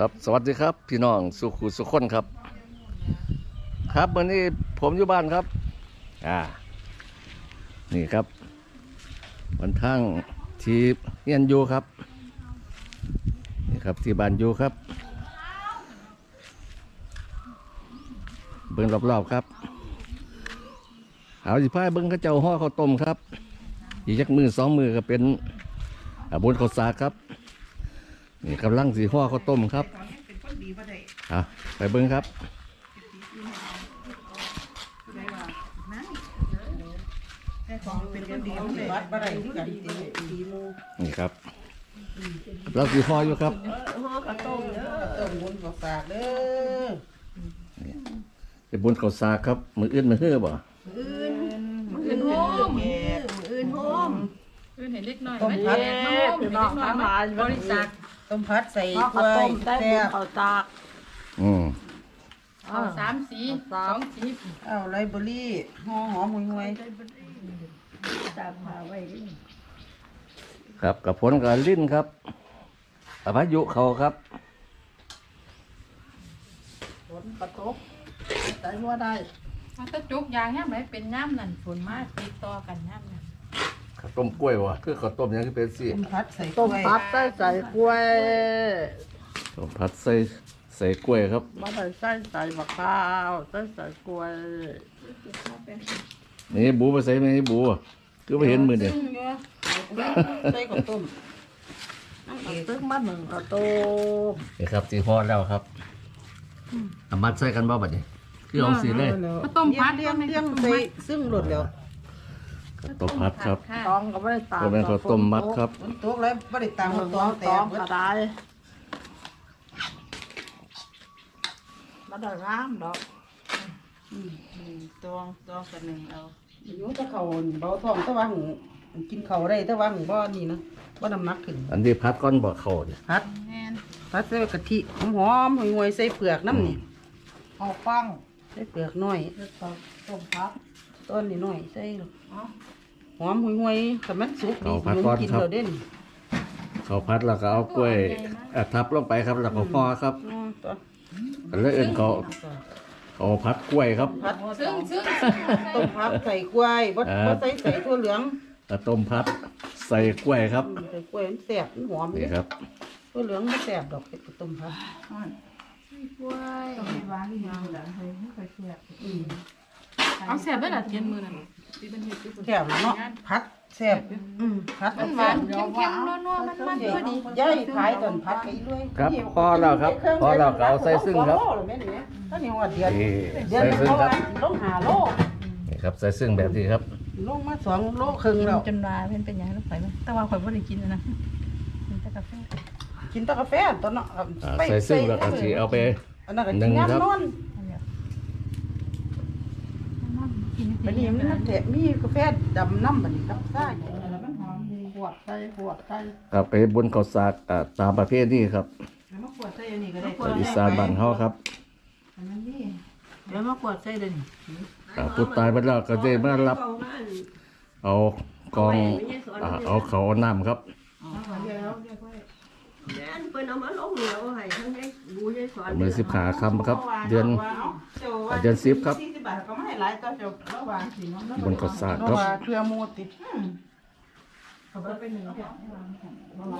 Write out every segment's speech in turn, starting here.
ครับสวัสดีครับ พี่น้องสุขุสุขคนครับ ครับวันนี้ผมอยู่บ้านครับ อ่า นี่ครับวันทั้งที่เฮียนอยู่ครับ นี่ครับที่บ้านอยู่ครับ เบิ้งรอบๆครับเอาสิพายเบิ้งข้าเจ้าห่อข้าวต้มครับ อีกจักมือสองมือก็เป็นบุญข้าวสาครับ นี่กำลังสีห่อข้าวต้มครับอะไปเบิ้งครับเป็นคนดีของวัดบ่ได้ที่กันตีตีมูนี่ครับกำลังสีห่ออยู่ครับห่อกระต้มเด้อต้มบุญก็ฝากเด้อเป็นบุญข้าวสากครับ มืออื่นมือเฮือบ่อื่นโฮมแก่อื่นโฮมอื่นเห็นเล็กน้อยต้มไหมผัดเล็กน้อยเล็กน้อยไหมบริจาค ต้มผัดใส่ข้าวกล้วยต้มได้แซ่บุญบข้าวตากอืมเอาสามสีสองสีเอาไรเบอรี่ห่อหอมห่วยตามมาไว้ครับกับผลกับลิ้นครับอภัยุเขาครับ ฝนกระทบใส่หัวได้เอาตะจุกยางย่ำไหนเป็นย่ำนั่นฝนมากติดต่อกันย่ำนั่นข้าว ต้มกล้วยว่ะคือข้าวต้มหยังคือเป็นสิๆต้มผัดใส่กต้ล้มวยผัดใส่ใส่กล้วยต้มผัดใส่ใส่กล้วยครับมาใส่ใส่ใส่มะพร้าวใส่ใส่กล้วยนี่บูไปใส่ไหมนี่บูคือไปเห็นมือเนี่ยใส่กับต้มตึ้งมาหนึ่งกระต้มนี่ครับสีห่อแล้วครับเอามัดใส่กันบ่บัดนี้คือเอาสีเลยก็ต้มพัดเลี้ยงเลี้ยงใส่ซึ่งหลดแล้วข้าว ต้มผัดครับค่ะตองก็ไม่ได้ตากก็เป็นข้าวต้มมัดครับ ฝนตกแล้วบ่ได้ตามตตอองงตแต่องเบิกดระได้มาได้งามดอกตองตองกันหนึ่งเอาอยู่แตะเขาเบาท้องแตะว่าหึกินเขาวได้แตะว่าหึบ่นี่นะบ่น้ำหนักขึ้นอันนี้พัดก้อนบ่เข้าเนี่ยผัดแม่นผัดใส่กะทิหอมๆห่วยๆใส่เปลือกน้ำนี่เอาฟังใส่เปลือกน้อย ต้มผัดต้นนี่น้อยใส่ หอมห่วยๆถ้ามันสุกนี่สิลงกินแล้วเด่นข้าวพัดแล้วก็เอากล้วยอะทับลงไปครับแล้วก็ห่อครับอืมตัวกันเลยเอิ้นเขาเขาพัดกล้วยครับ ผัดซึ่งซึ่งต้มผัดใส่กล้วยบ่อ่าบ่ใส่ใส่ถั่วเหลืองแล้วต้มพัดใส่กล้วยครับใส่กล้วยมันแซ่บมันหอมนี่ครับถั่วเหลืองบ่แซ่บดอกเฮ็ดกับต้มผัด กล้วยวางยาวหลังให้ไม่ค่อยเสียบอืม เอาเสียบได้ละเทียนมือนั่นที่เป็นเห็ดที่แซ่บเนาะผัดแซ่บอืมผัดมันหวานเค็มๆนัวๆมันมันพอดีย่ายขายตอนผัดไปด้วยครับพอแล้วครับพอแล้วก็เอาใส่ซึ่งครับแม่นเนี่ยตอนนี้ว่าเดือนนี่เดือนใส่ซึ่งเพราะครัว่าบลงหาโลนี่ครับใส่ซึ่งแบบนี้ครับลงมาสองโลครึ่งกินแล้วจนว่าเป็นเป็นอย่างนั้นข่อยไหมแต่ว่าข่อยไม่ได้กินนะกินแต่กาแฟกินแตะกาแฟตอนเนาะอ่าใส่ซึ่งแล้วก็สิเอาไปอันนั้นก็หนึ่กินงยามครับนอน บัดนี้มันแถมมีกาแฟดำน้ำบัดนี้กับซ่าอย่างนั้นแล้วมันหอมดีขวดใส่ขวดใส่ครับไปบุญข้าวสากอ่าตามประเภทนี้ครับแล้วมาขวดใส่อันนี้ก็ได้จากอีสานบ้านเฮาครับอันนั้นนี่เดี๋ยวมาขวดใส่เลยนี่อ่าผู้ตายไปแล้วก็ได้มารับ เอากองอ่าเอาเขาวเอาน้ำครับ อันเปิ้นเอามาลงเหนียวให้ทั้งได้บูยายสอนมือสิบขาคำครับ เดือน เดือนสิบครับสี่สิบบาทก็ไม่ให้หลายก็จะระหว่างสิเนาะบนข้าวสากเพครัราะบว่าเครือมูติดย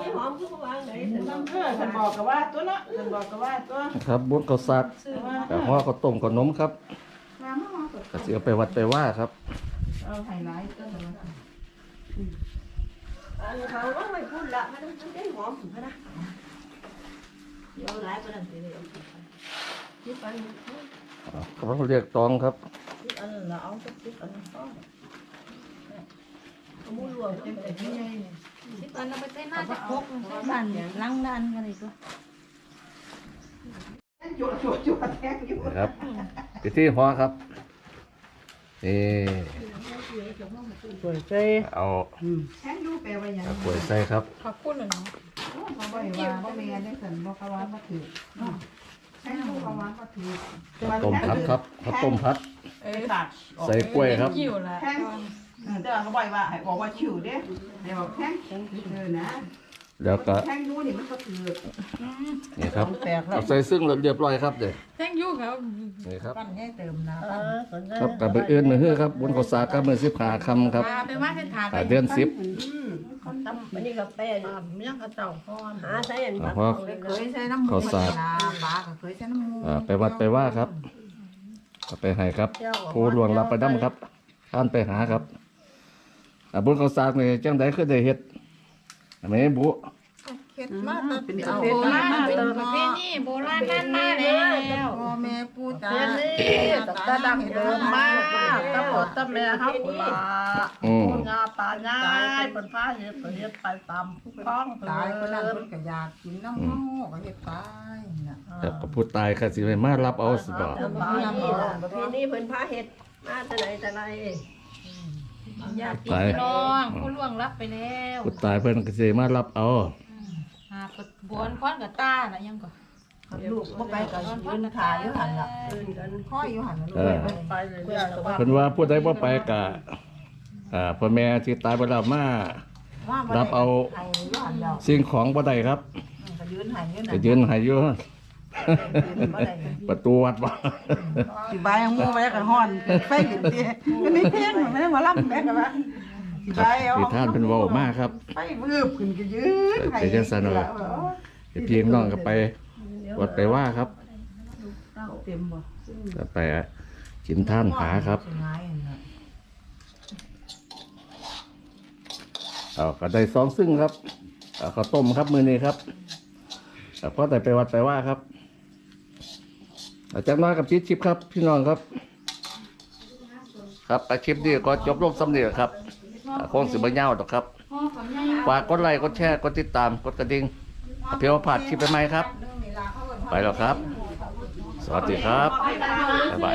ายหอมคือบ่วางไหนถึงน้ำเกลือฉันบอกกับว่าตัวเนาะฉันบอกกับว่าตัวครับบุญข้าวสากกับห่อข้าวต้มข้าวหนมครับก็สิเอาไปวัดไปว่าครับเอาไฮไลท์ตัวนึง อันเขาว่าไม่พูดละมันมันได้หอมถึงนะเดี๋ยวหลายปานนั้นสิเลยที่ปันอ่าเขาเรียกตองครับที่อันนั้นเอาสักสิบอันก็เอามูรวมกันไปที่ไงที่อันเอาไปใส่หน้าจะครกบ้านล้างด้านกันเลยตัวจุดจุดจุดแทงอยู่นะครับพิธีห่อครับนี่ สวยใจเอาแทงอยู่แปลว่าหยังกล้วยใส่ครับขอบคุณเลยเนาะบ่บ่ว่าบ่แม่นได้สันบ่เขาว่าบ่ถือแทงอยู่เขาว่าบ่ถือต้มพัดครับข้าวต้มพัด เออตัดใส่กล้วยครับกิ้วละ แทงแต่ว่าเขาบอกว่าให้บอกว่าชิวเด้ให้บอกแทงเออนะ แล้วก็แท่งนู้นนี่มันก็คือนี่ครับแปลกแล้วเอาใส่ซึ่งเรียบร้อยครับเด้แท่งอยู่ครับนี่ครับปั้นให้เติมน้เออคนนั้นครับกับไปเอื้อนมือเฮือครับบนข้าวสากครับมือสิบขาคำครับพาไปว่าให้ถามอ่าเดือนสิบคนตำมันนี่ก็เป็นยังกระเจ้าพ่อหาใส่อันอ่าผักพอเคยใช้น้ำมูข้าวสากปลาก็เคยใช้น้ำมูอ่าไปวัดไปว่าครับเอาไปให้ครับผู้หลวงรับไปดํครับท่านไปหาครับอ่าบนข้าวสากนี่จังไดคือได้เฮ็ด อันนี้บุเฮ็ดมาตั้งเป็นโบเฮ็ดรามาณเป็นเติมประเพณีโบราณนั่นมาแล้วพ่อแม่ปู่ตาเฮ็ดนี่ตาดังเดิมมากตาบอดตาแม่เฮาล่ะอืมปู่ย่าตายายเป็นฟ้าเฮ็ดเฮ็ดไปตามผู้ครองตายคนเลนั้นยคนก็อยากกินน้ำเฮาก็เฮ็ดไปน่ะแต่ก็ผู้ตายก็สิไปมารับเอาสิบ่ประเพณีล่ะประเพณีเพิ่นพาเฮ็ดมาแต่ไหนแต่ไร ญาติพี่น้องผู้ล่วงรับไปแล้วผู้ตายเพิ่นก็สิมารับเอาหาปบวนค้อนกับตาน่ะยังก็ลูกบ่ไปก็ยืนถ่ายอยู่หั่นล่ะอื่นกันห้อยอยู่หั่นน่ะลูเอกอไปเลยเนี่ยก็ว่าเพิ่นว่าผู้ใดบ่ไปก็อ่าพ่อแม่ที่ตายไปแล้วมาว่าบ่รับเอาให้อยู่หั่นแล้วสิ่งของบ่ได้ครับก็ยืนให้อยู่ก็น่ะยืนให้อยู่บ่ได้ ประตูวัดบ่สิบายเอาหมู่ไปก็ฮ้อนไฟขึ้นติมันนี่เพลงมันไม่ได้หมาลำแม่ก็ว่าสิบายเอาที่ท่านเพิ่นเว้ามากครับ ไฟวืบขึ้นก็ยืนให้เดี๋ยวจะสั่นเอาเดี๋ยวพี่น้องก็ไปวัดไปว่าครับเต็มบ่ก็ไปกินท่านหาครับสิง่ายนั่นน่ะเอาก็ได้สองซึ่งครับเอาข้าวต้มครับมื้อนี้ครับเอาพอแต่ไปวัดไปว่าครับเอาจากน้อยกับพิชิปครับ พี่น้องครับ ครับอาชีพนี้ก็จบลงสำเร็จครับอ่าคงสิบ่ยาวดอกครับฝากกดไลค์กดแชร์กดติดตามกดกระดิ่งเพียวผ่าดคลิปไปไหมครับ ไปแล้วครับ สวัสดีครับ บ๊ายบาย